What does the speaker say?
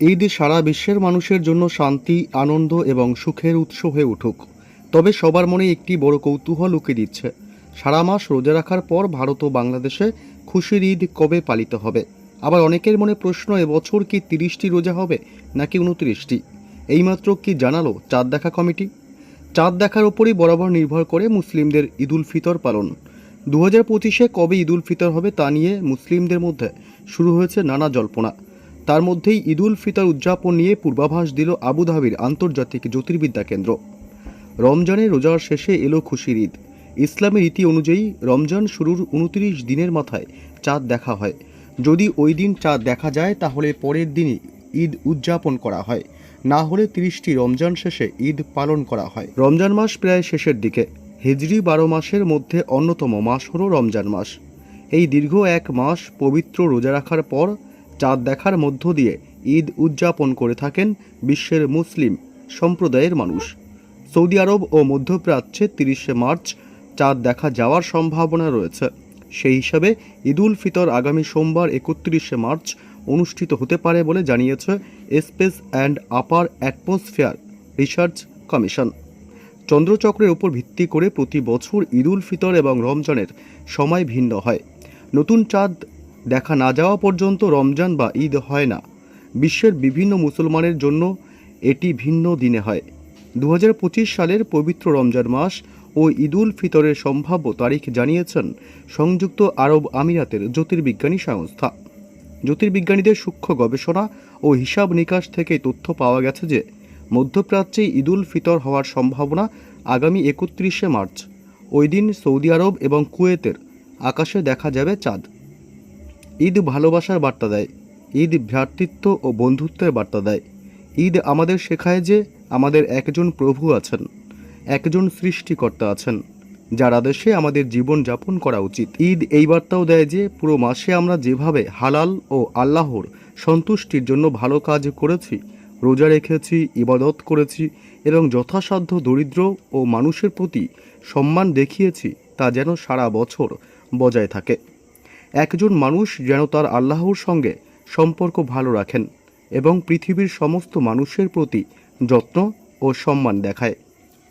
ঈদ সারা বিশ্বের মানুষের জন্য শান্তি, আনন্দ এবং সুখের উৎস হয়ে উঠুক। তবে সবার মনে একটি বড় কৌতূহল উকে দিচ্ছে। সারা মাস রোজা রাখার পর ভারত ও বাংলাদেশে খুশির ঈদ কবে পালিত হবে? আবার অনেকের মনে প্রশ্ন, এবছর কি তিরিশটি রোজা হবে নাকি উনত্রিশটি? এইমাত্র কি জানালো চাঁদ দেখা কমিটি? চাঁদ দেখার ওপরই বরাবর নির্ভর করে মুসলিমদের ঈদুল ফিতর পালন। দু হাজার পঁচিশে কবে ঈদুল ফিতর হবে তা নিয়ে মুসলিমদের মধ্যে শুরু হয়েছে নানা জল্পনা। তার মধ্যেই ঈদুল ফিতর উদযাপন নিয়ে পূর্বাভাস দিল আবুধাবির আন্তর্জাতিক জ্যোতির্বিদ্যা কেন্দ্র। রমজানে রোজার শেষে এলো খুশির ঈদ। ইসলামের রীতি অনুযায়ী রমজান শুরুর উনত্রিশ দিনের মাথায় চাঁদ দেখা হয়। যদি ওই দিন চাঁদ দেখা যায়, তাহলে পরের দিনই ঈদ উদযাপন করা হয়। না হলে তিরিশটি রমজান শেষে ঈদ পালন করা হয়। রমজান মাস প্রায় শেষের দিকে। হিজরি বারো মাসের মধ্যে অন্যতম মাস হল রমজান মাস। এই দীর্ঘ এক মাস পবিত্র রোজা রাখার পর চাঁদ দেখার মধ্য দিয়ে ঈদ উদযাপন করে থাকেন বিশ্বের মুসলিম সম্প্রদায়ের মানুষ। সৌদি আরব ও মধ্যপ্রাচ্যে তিরিশে মার্চ চাঁদ দেখা যাওয়ার সম্ভাবনা রয়েছে। সেই হিসাবে ঈদুল ফিতর আগামী সোমবার একত্রিশে মার্চ অনুষ্ঠিত হতে পারে বলে জানিয়েছে space and upper atmosphere research commission. চন্দ্রচক্রের উপর ভিত্তি করে প্রতি বছর ঈদুল ফিতর এবং রমজানের সময় ভিন্ন হয়। নতুন চাঁদ দেখা না যাওয়া পর্যন্ত রমজান বা ঈদ হয় না। বিশ্বের বিভিন্ন মুসলমানের জন্য এটি ভিন্ন দিনে হয়। দু হাজার পঁচিশ সালের পবিত্র রমজান মাস ও ঈদুল ফিতরের সম্ভাব্য তারিখ জানিয়েছেন সংযুক্ত আরব আমিরাতের জ্যোতির্বিজ্ঞানী সংস্থা। জ্যোতির্বিজ্ঞানীদের সূক্ষ্ম গবেষণা ও হিসাব নিকাশ থেকে তথ্য পাওয়া গেছে যে, মধ্যপ্রাচ্যে ঈদুল ফিতর হওয়ার সম্ভাবনা আগামী একত্রিশে মার্চ। ওই দিন সৌদি আরব এবং কুয়েতের আকাশে দেখা যাবে চাঁদ। ঈদ ভালোবাসার বার্তা দেয়, ঈদ ভ্রাতৃত্ব ও বন্ধুত্বের বার্তা দেয়। ঈদ আমাদের শেখায় যে আমাদের একজন প্রভু আছেন, একজন সৃষ্টিকর্তা আছেন, যার আদেশে আমাদের জীবন যাপন করা উচিত। ঈদ এই বার্তাও দেয় যে পুরো মাসে আমরা যেভাবে হালাল ও আল্লাহর সন্তুষ্টির জন্য ভালো কাজ করেছি, রোজা রেখেছি, ইবাদত করেছি এবং যথাসাধ্য দরিদ্র ও মানুষের প্রতি সম্মান দেখিয়েছি, তা যেন সারা বছর বজায় থাকে। একজন মানুষ যেন তার আল্লাহর সঙ্গে সম্পর্ক ভালো রাখেন এবং পৃথিবীর সমস্ত মানুষের প্রতি যত্ন ও সম্মান দেখায়।